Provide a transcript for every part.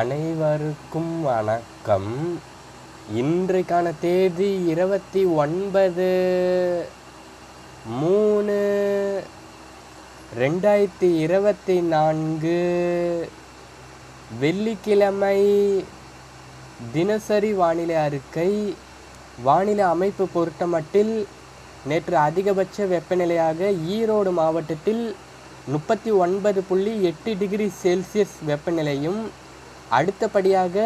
அனைவருக்கும் வணக்கம். இன்றைக்கான தேதி இருபத்தி ஒன்பது மூணு ரெண்டாயிரத்தி இருபத்தி நான்கு. வெள்ளிக்கிழமை தினசரி வானிலை அறிக்கை. வானிலை அமைப்பு பொருட்டமட்டில் நேற்று அதிகபட்ச வெப்பநிலையாக ஈரோடு மாவட்டத்தில் முப்பத்தி ஒன்பது புள்ளி எட்டு டிகிரி செல்சியஸ் வெப்பநிலையும் அடுத்தபடியாக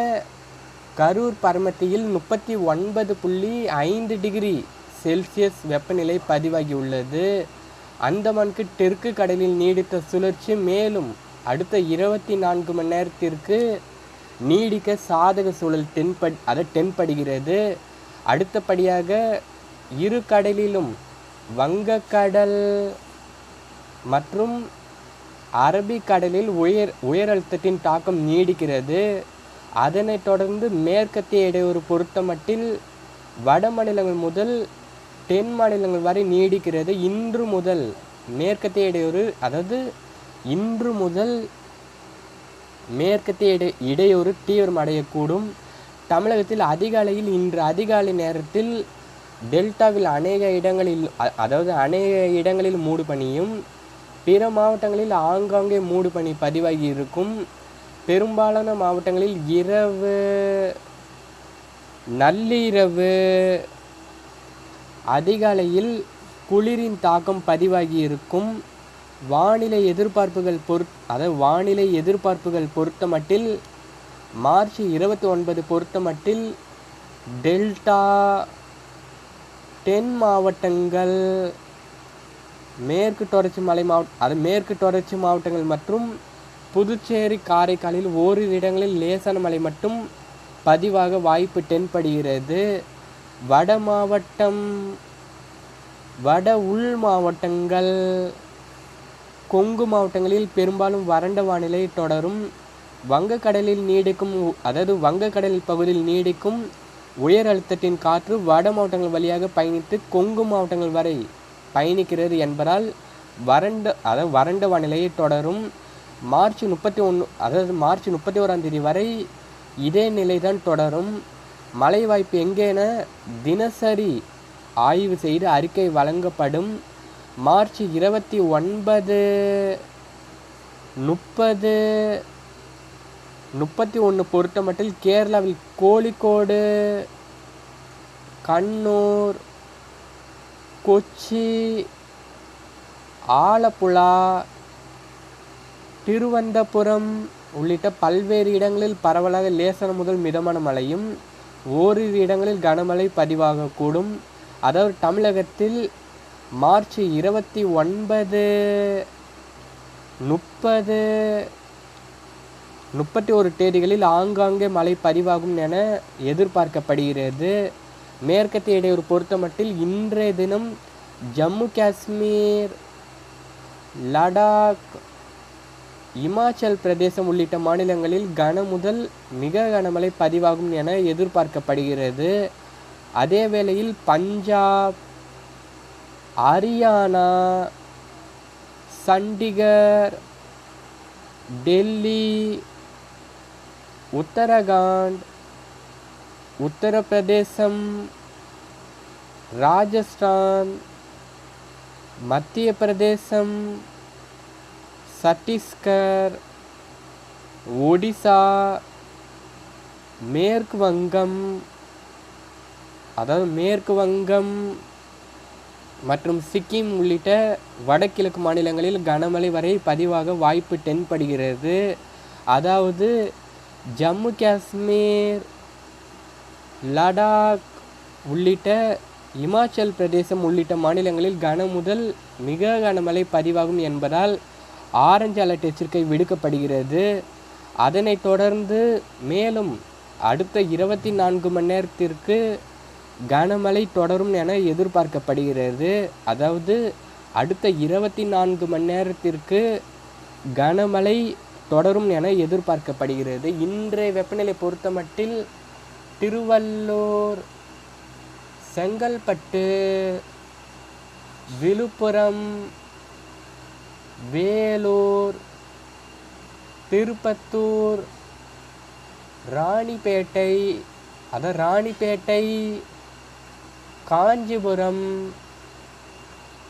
கரூர் பரமத்தியில் முப்பத்தி ஒன்பது புள்ளி ஐந்து டிகிரி செல்சியஸ் வெப்பநிலை பதிவாகியுள்ளது அந்தமானுக்கு தெற்கு கடலில் நீடித்த சுழற்சி மேலும் அடுத்த இருபத்தி நான்கு மணி நேரத்திற்கு நீடிக்க சாதக சூழல் தென்பட் அதை தென்படுகிறது. அடுத்தபடியாக இரு கடலிலும் வங்கக்கடல் மற்றும் அரபிக்கடலில் உயர் உயர் அழுத்தத்தின் தாக்கம் நீடிக்கிறது. அதனைத் தொடர்ந்து மேற்கத்திய இடையூறு பொறுத்தமட்டில் வட மாநிலங்கள் முதல் தென் மாநிலங்கள் வரை நீடிக்கிறது. இன்று முதல் மேற்கத்திய இடையூறு அதாவது இன்று முதல் மேற்கத்திய இடை இடையூறு தீவிரமடையக்கூடும். தமிழகத்தில் அதிகாலையில் இன்று அதிகாலை நேரத்தில் டெல்டாவில் அநேக இடங்களில் அதாவது அநேக இடங்களில் மூடு பனியும் பிற மாவட்டங்களில் ஆங்காங்கே மூடு பனி பதிவாகி இருக்கும். பெரும்பாலான மாவட்டங்களில் இரவு நள்ளிரவு அதிகாலையில் குளிரின் தாக்கம் பதிவாகி இருக்கும். வானிலை எதிர்பார்ப்புகள் பொறுத் அதாவது வானிலை எதிர்பார்ப்புகள் பொறுத்த மட்டில் மார்ச் இருபத்தி ஒன்பது பொறுத்த மட்டில் டெல்டா தென் மாவட்டங்கள் மேற்கு தொடர்ச்சி மலை மாவட்ட அது மேற்கு தொடர்ச்சி மாவட்டங்கள் மற்றும் புதுச்சேரி காரைக்காலில் ஓரிரு இடங்களில் லேசான மழை மட்டும் பதிவாக வாய்ப்பு தென்படுகிறது. வட மாவட்டம் வட உள் மாவட்டங்கள் கொங்கு மாவட்டங்களில் பெரும்பாலும் வறண்ட வானிலை தொடரும். வங்கக்கடலில் நீடிக்கும் அதாவது வங்கக்கடல் பகுதியில் நீடிக்கும் உயர் அழுத்தத்தின் காற்று வட மாவட்டங்கள் வழியாக பயணித்து கொங்கு மாவட்டங்கள் வரை பயணிக்கிறது என்பதால் வறண்ட அதாவது வறண்ட வானிலையை தொடரும். மார்ச் முப்பத்தி ஒன்று அதாவது மார்ச் முப்பத்தி ஓராம் தேதி வரை இதே நிலை தான் தொடரும். மழை வாய்ப்பு எங்கேன தினசரி ஆய்வு செய்து அறிக்கை வழங்கப்படும். மார்ச் இருபத்தி ஒன்பது முப்பது முப்பத்தி ஒன்று பொறுத்த மட்டில் கேரளாவில் கோழிக்கோடு கண்ணூர் கொச்சி ஆலப்புழா திருவந்தபுரம் உள்ளிட்ட பல்வேறு இடங்களில் பரவலாக லேசான முதல் மிதமான மழையும் ஓரிரு இடங்களில் கனமழை பதிவாகக்கூடும். அதாவது தமிழகத்தில் மார்ச் இருபத்தி ஒன்பது முப்பது முப்பத்தி ஒரு தேதிகளில் ஆங்காங்கே மழை பதிவாகும் என எதிர்பார்க்கப்படுகிறது. மேற்கத்திய இடையூறு பொறுத்தமட்டில் இன்றைய தினம் ஜம்மு காஷ்மீர் லடாக் இமாச்சல் பிரதேசம் உள்ளிட்ட மாநிலங்களில் கன முதல் மிக கனமழை பதிவாகும் என எதிர்பார்க்கப்படுகிறது. அதே வேளையில் பஞ்சாப் ஹரியானா சண்டிகர் டெல்லி உத்தரகாண்ட் உத்தரப்பிரதேசம் ராஜஸ்தான் மத்திய பிரதேசம் சத்தீஸ்கர் ஒடிசா மேற்கு வங்கம் அதாவது மேற்கு வங்கம் மற்றும் சிக்கிம் உள்ளிட்ட வடகிழக்கு மாநிலங்களில் கனமழை வரை பதிவாக வாய்ப்பு தென்படுகிறது. அதாவது ஜம்மு காஷ்மீர் லடாக் உள்ளிட்ட இமாச்சல் பிரதேசம் உள்ளிட்ட மாநிலங்களில் கன முதல் மிக கனமழை பதிவாகும் என்பதால் ஆரஞ்சு அலர்ட் எச்சரிக்கை விடுக்கப்படுகிறது. அதனைத் தொடர்ந்து மேலும் அடுத்த இருபத்தி நான்கு மணி நேரத்திற்கு கனமழை தொடரும் என எதிர்பார்க்கப்படுகிறது. அதாவது அடுத்த இருபத்தி நான்கு மணி நேரத்திற்கு கனமழை தொடரும் என எதிர்பார்க்கப்படுகிறது. இன்றைய வெப்பநிலை பொறுத்தமட்டில் திருவள்ளூர் செங்கல்பட்டு விழுப்புரம் வேலூர் திருப்பத்தூர் ராணிப்பேட்டை அத ராணிப்பேட்டை காஞ்சிபுரம்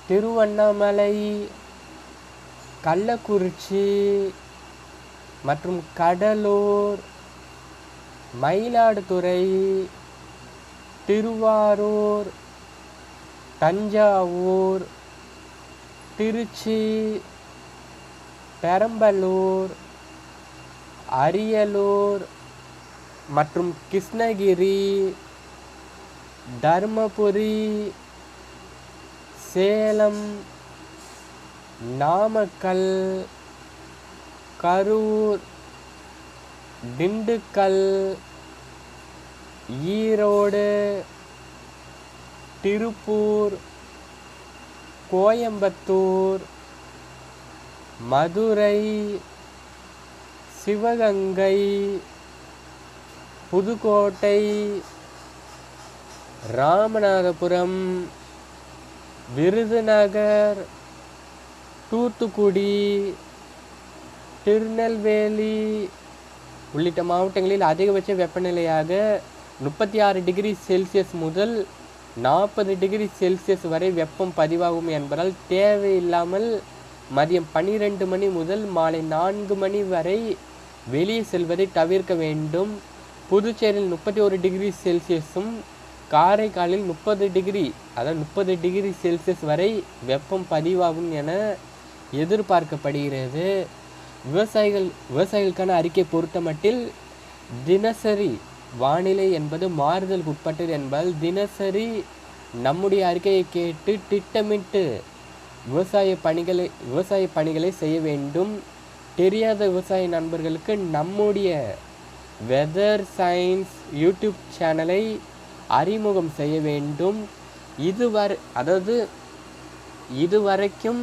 திருவண்ணாமலை கள்ளக்குறிச்சி மற்றும் கடலூர் மயிலாடுதுறை திருவாரூர் தஞ்சாவூர் திருச்சி பெரம்பலூர் அரியலூர் மற்றும் கிருஷ்ணகிரி தர்மபுரி சேலம் நாமக்கல் கரூர் திண்டுக்கல் ஈரோடு திருப்பூர் கோயம்புத்தூர் மதுரை சிவகங்கை புதுக்கோட்டை ராமநாதபுரம் விருதுநகர் தூத்துக்குடி திருநெல்வேலி உள்ளிட்ட மாவட்டங்களில் அதிகபட்ச வெப்பநிலையாக முப்பத்தி ஆறு டிகிரி செல்சியஸ் முதல் நாற்பது டிகிரி செல்சியஸ் வரை வெப்பம் பதிவாகும் என்பதால் தேவையில்லாமல் மதியம் பன்னிரெண்டு மணி முதல் மாலை நான்கு மணி வரை வெளியே செல்வதை தவிர்க்க வேண்டும். புதுச்சேரியில் முப்பத்தி ஒரு டிகிரி செல்சியஸும் காரைக்காலில் முப்பது டிகிரி அதாவது முப்பது டிகிரி செல்சியஸ் வரை வெப்பம் பதிவாகும் என எதிர்பார்க்கப்படுகிறது. விவசாயிகள் விவசாயிகளுக்கான அறிக்கை பொறுத்தமட்டில் தினசரி வானிலை என்பது மாறுதலுக்கு உட்பட்டது என்பதால் தினசரி நம்முடைய அறிக்கையை கேட்டு திட்டமிட்டு விவசாய பணிகளை விவசாய பணிகளை செய்ய வேண்டும். தெரியாத விவசாய நண்பர்களுக்கு நம்முடைய வெதர் சயின்ஸ் யூடியூப் சேனலை அறிமுகம் செய்ய வேண்டும். இதுவரை அதாவது இதுவரைக்கும்